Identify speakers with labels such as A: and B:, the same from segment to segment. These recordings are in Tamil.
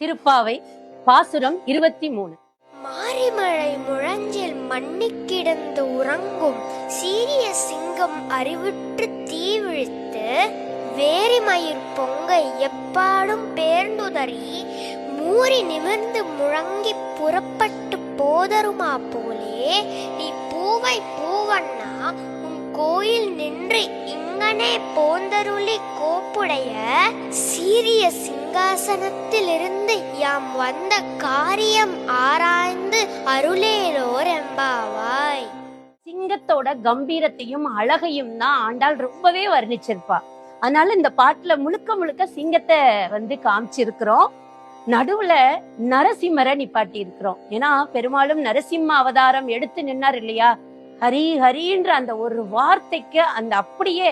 A: திருப்பாவை பாசுரம் இருபத்தி மூணு
B: மாரிமழை முழஞ்சில் மண்ணிக் கிடந்து உறங்கும் சீரிய சிங்கம் அறிவுற்று தீவிழித்து வேரிமயிர் பொங்க எப்பாடும் பேர்ந்துதறி மூறி நிமிர்ந்து முழங்கி புறப்பட்டு போதருமா போலே நீ பூவை பூவண்ணா உன் கோயில் நின்று இங்கனே போந்தருளி கோப்புடைய சீரிய சிங்காசனத்திலிருந்து யாம் வந்த காரியம் ஆராய்ந்து அருளேலோர் எம்பாவாய்
A: சிங்கத்தோட கம்பீரத்தையும் அழகையும் தான் ஆண்டாள் ரொம்பவே வர்ணிச்சிருப்பா. அதனால இந்த பாட்டுல முழுக்க முழுக்க சிங்கத்தை வந்து காமிச்சிருக்கிறோம். நடுவுல நரசிம்மரை நிப்பாட்டி இருக்கிறோம் ஏன்னா பெரும்பாலும் நரசிம்ம அவதாரம் எடுத்து நின்னார் இல்லையா? ஹரி ஹரின்ற அந்த ஒரு வார்த்தைக்கு அந்த அப்படியே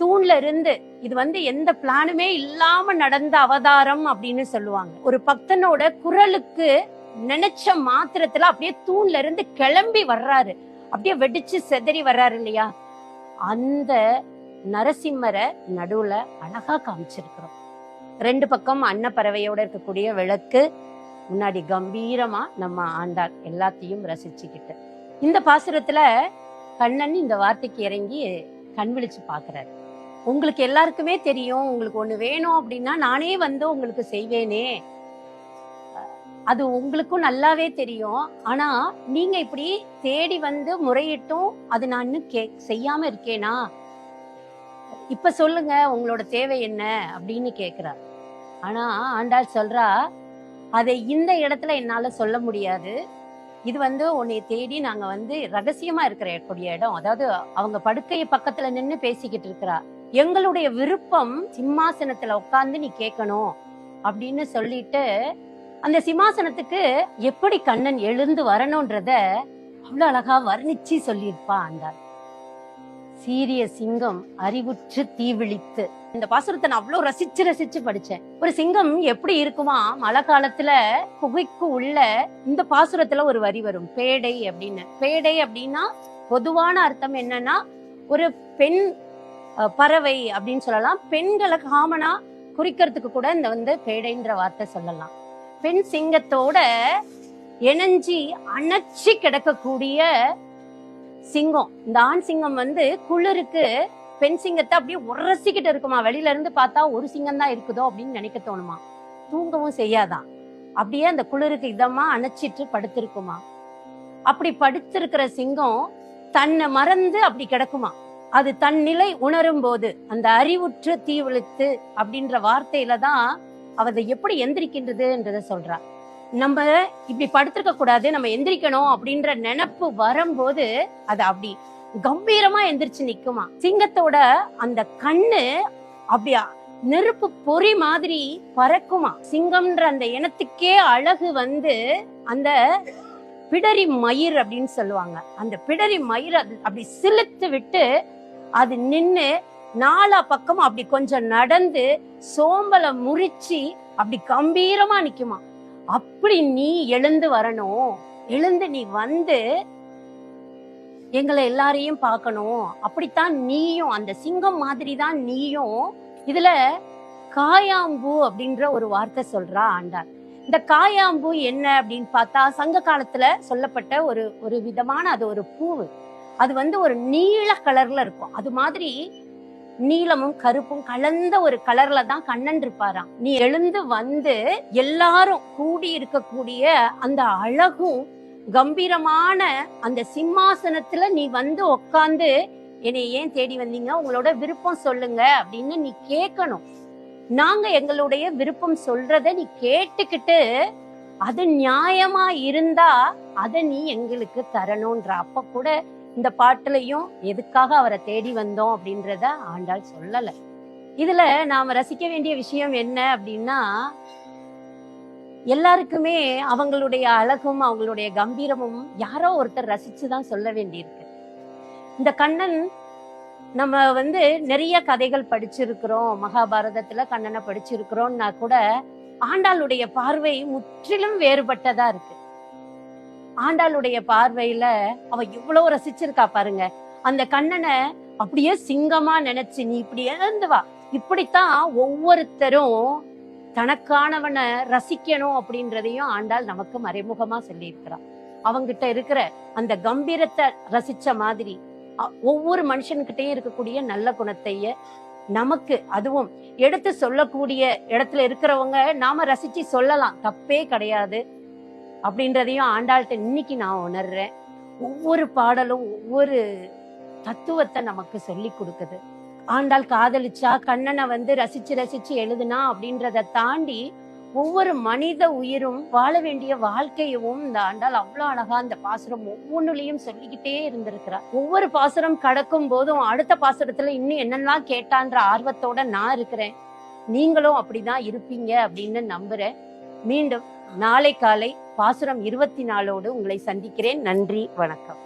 A: தூண்ல இருந்து இது வந்து எந்த பிளானுமே இல்லாம நடந்த அவதாரம் அப்படின்னு சொல்லுவாங்க. ஒரு பக்தனோட குரலுக்கு நினைச்ச மாத்திரத்துல அப்படியே தூண்ல இருந்து கிளம்பி வர்றாரு. அப்படியே வெடிச்சு செதறி வர்றாரு இல்லையா? அந்த நரசிம்மரை நடுவுல அழகா காமிச்சிருக்கிறோம். ரெண்டு பக்கம் அன்னப்பறவையோட இருக்கக்கூடிய விளக்கு முன்னாடி கம்பீரமா நம்ம ஆண்டாள் எல்லாத்தையும் ரசிச்சுக்கிட்டு. இந்த பாசுரத்துல கண்ணன் இந்த வார்த்தைக்கு இறங்கி கண் விழிச்சு பாக்குறாரு. உங்களுக்கு எல்லாருக்குமே தெரியும். உங்களுக்கு ஒண்ணு வேணும் அப்படின்னா நானே வந்து உங்களுக்கு செய்வேனே. அது உங்களுக்கும் நல்லாவே தெரியும். ஆனா நீங்க இப்படி தேடி வந்து முறையிட்டும் அது நான் இன்னும் கே செய்யாம இருக்கேனா? இப்ப சொல்லுங்க உங்களோட தேவை என்ன? அப்படின்னு கேக்குறார். ஆனா ஆண்டாள் சொல்றா அதை இந்த இடத்துல என்னால சொல்ல முடியாது. இது வந்து உன்னை தேடி நாங்க வந்து ரகசியமா இருக்கிற கூடிய இடம். அதாவது அவங்க படுக்கையை பக்கத்துல நின்று பேசிக்கிட்டு இருக்கிறா. எங்களுடைய விருப்பம் சிம்மாசனத்துல உட்கார்ந்து நீ கேட்கணும் அப்படின்னு சொல்லிட்டு அந்த சிம்மாசனத்துக்கு எப்படி கண்ணன் எழுந்து வரணும்ன்றத அவ்வளவு அழகா வர்ணிச்சு சொல்லியிருப்பா அந்த சீரிய சிங்கம் அறிவுற்று தீவிழித்து. இந்த பாசுரத்தை நான் அவ்வளவு ரசிச்சு ரசிச்சு படிச்சேன். ஒரு சிங்கம் எப்படி இருக்குமா? மழை காலத்துல குகைக்கு உள்ள இந்த பாசுரத்துல ஒரு வரி வரும். பேடை அப்படின்னு. பேடை அப்படின்னா பொதுவான அர்த்தம் என்னன்னா ஒரு பெண் பறவை அப்படின்னு சொல்லலாம். பெண்களை காமனா குறிக்கிறதுக்கு கூட இந்த வந்து பேடைன்ற வார்த்தை சொல்லலாம். பெண் சிங்கத்தோட இணைஞ்சி அணைச்சி கிடக்கக்கூடிய சிங்கம். இந்த ஆண் சிங்கம் வந்து குளிருக்கு பெண் சிங்கத்தை அப்படியே உரசிக்கிட்டு இருக்குமா? வெளியில இருந்து பார்த்தா ஒரு சிங்கம் தான் இருக்குதோ அப்படின்னு நினைக்க தோணுமா? தூங்கவும் செய்யாதான். அப்படியே அந்த குளிருக்கு இதமா அணைச்சிட்டு படுத்திருக்குமா? அப்படி படுத்திருக்கிற சிங்கம் தன்னை மறந்து அப்படி கிடக்குமா? அது தன் நிலை உணரும் போது அந்த அறிவுற்று தீவிழித்து அப்படின்ற வார்த்தையில தான் அவ எப்படி எந்திரிக்கின்றதுன்றத சொல்றா நம்ம இப்படி படுத்திருக்க கூடாது நம்ம எந்திரிக்கணும் அப்படின்ற நினப்பு வரும்போது அது அப்படி கம்பீரமா எந்திரிச்சு நிக்குமா. சிங்கத்தோட அந்த கண்ணு அப்படியா நெருப்பு பொறி மாதிரி பறக்குமா. சிங்கம்ன்ற அந்த இனத்துக்கே அழகு வந்து அந்த பிடரி மயிர் அப்படின்னு சொல்லுவாங்க. அந்த பிடரி மயிர் அப்படி சிலுத்து விட்டு அது நின்னு நாலா பக்கம் அப்படி கொஞ்சம் நடந்து சோம்பலை முறிச்சு அப்படி கம்பீரமா நிக்குமா. அப்படி நீ எழுந்து வரணும். எழுந்து நீ வந்து எங்களை எல்லாரையும் பார்க்கணும். அப்படித்தான் நீயும் அந்த சிங்கம் மாதிரி தான் நீயும் இதுல காயாம்பூ அப்படின்ற ஒரு வார்த்தை சொல்றா ஆண்டார் இந்த காயாம்பூ என்ன அப்படின்னு பார்த்தா சங்க காலத்துல சொல்லப்பட்ட ஒரு ஒரு விதமான அது ஒரு பூவு. அது வந்து ஒரு நீல கலர்ல இருக்கும். அது மாதிரி நீலமும் கருப்பும் கலந்த ஒரு கலர்ல தான் கண்ணன் இருப்பாராம். நீ எழுந்து வந்து எல்லாரும் கூடி இருக்கக்கூடிய அந்த அழகும் கம்பீரமான அந்த சிம்மாசனத்துல நீ வந்து உக்காந்து என்னை ஏன் தேடி வந்தீங்க? உங்களோட விருப்பம் சொல்லுங்க அப்படின்னு நீ கேட்கணும். நாங்க எங்களுடைய விருப்பம் சொல்றத நீ கேட்டுக்கிட்டு அது நியாயமா இருந்தா அதை நீ எங்களுக்கு தரணும்ன்ற அப்ப கூட இந்த பாட்டுலயும் எதுக்காக அவரை தேடி வந்தோம் அப்படின்றத ஆண்டாள் சொல்லல. இதுல நாம ரசிக்க வேண்டிய விஷயம் என்ன அப்படின்னா எல்லாருக்குமே அவங்களுடைய அழகும் அவங்களுடைய கம்பீரமும் யாரோ ஒருத்தர் ரசிச்சுதான் சொல்ல வேண்டியிருக்கு. இந்த கண்ணன் நம்ம வந்து நிறைய கதைகள் படிச்சிருக்கிறோம். மகாபாரதத்துல கண்ணனை படிச்சிருக்கிறோம்னா கூட ஆண்டாளுடைய பார்வை முற்றிலும் வேறுபட்டதா இருக்கு. ஆண்டாளுடைய பார்வையில அவ எவ்வளவு ரசிச்சிருக்கா பாருங்க. அந்த கண்ணனை அப்படியே சிங்கமா நினைச்சு நீ இப்படி இழந்து வா. இப்படித்தான் ஒவ்வொருத்தரும் தனக்கானவனை ரசிக்கணும் அப்படின்றதையும் ஆண்டாள் நமக்கு மறைமுகமா சொல்லியிருக்கிறான் அவங்கிட்ட இருக்கிற அந்த கம்பீரத்தை ரசிச்ச மாதிரி அ- ஒவ்வொரு மனுஷன்கிட்டயும் இருக்கக்கூடிய நல்ல குணத்தைய நமக்கு அதுவும் எடுத்து சொல்லக்கூடிய இடத்துல இருக்கிறவங்க நாம ரசிச்சு சொல்லலாம். தப்பே கிடையாது. அப்படின்றதையும் ஆண்டாள்கிட்ட இன்னைக்கு நான் உணர்றேன். ஒவ்வொரு பாடலும் ஒவ்வொரு தத்துவத்தை நமக்கு சொல்லி கொடுக்குது. ஆண்டாள் காதலிச்சா கண்ணனை வந்து ரசிச்சு ரசிச்சு எழுதுனா அப்படின்றத தாண்டி ஒவ்வொரு மனித உயிரும் வாழ வேண்டிய வாழ்க்கையவும் இந்த ஆண்டாள் அவ்வளவு அழகா இந்த பாசுரம் ஒவ்வொன்றுலயும் சொல்லிக்கிட்டே இருந்திருக்கிறார் ஒவ்வொரு பாசுரம் கடக்கும் போதும் அடுத்த பாசுரத்துல இன்னும் என்னெல்லாம் கேட்டான்ற ஆர்வத்தோட நான் இருக்கிறேன். நீங்களும் அப்படிதான் இருப்பீங்க அப்படின்னு நம்புறேன். மீண்டும் நாளை காலை பாசுரம் இருபத்தி நாலோடு உங்களை சந்திக்கிறேன். நன்றி வணக்கம்.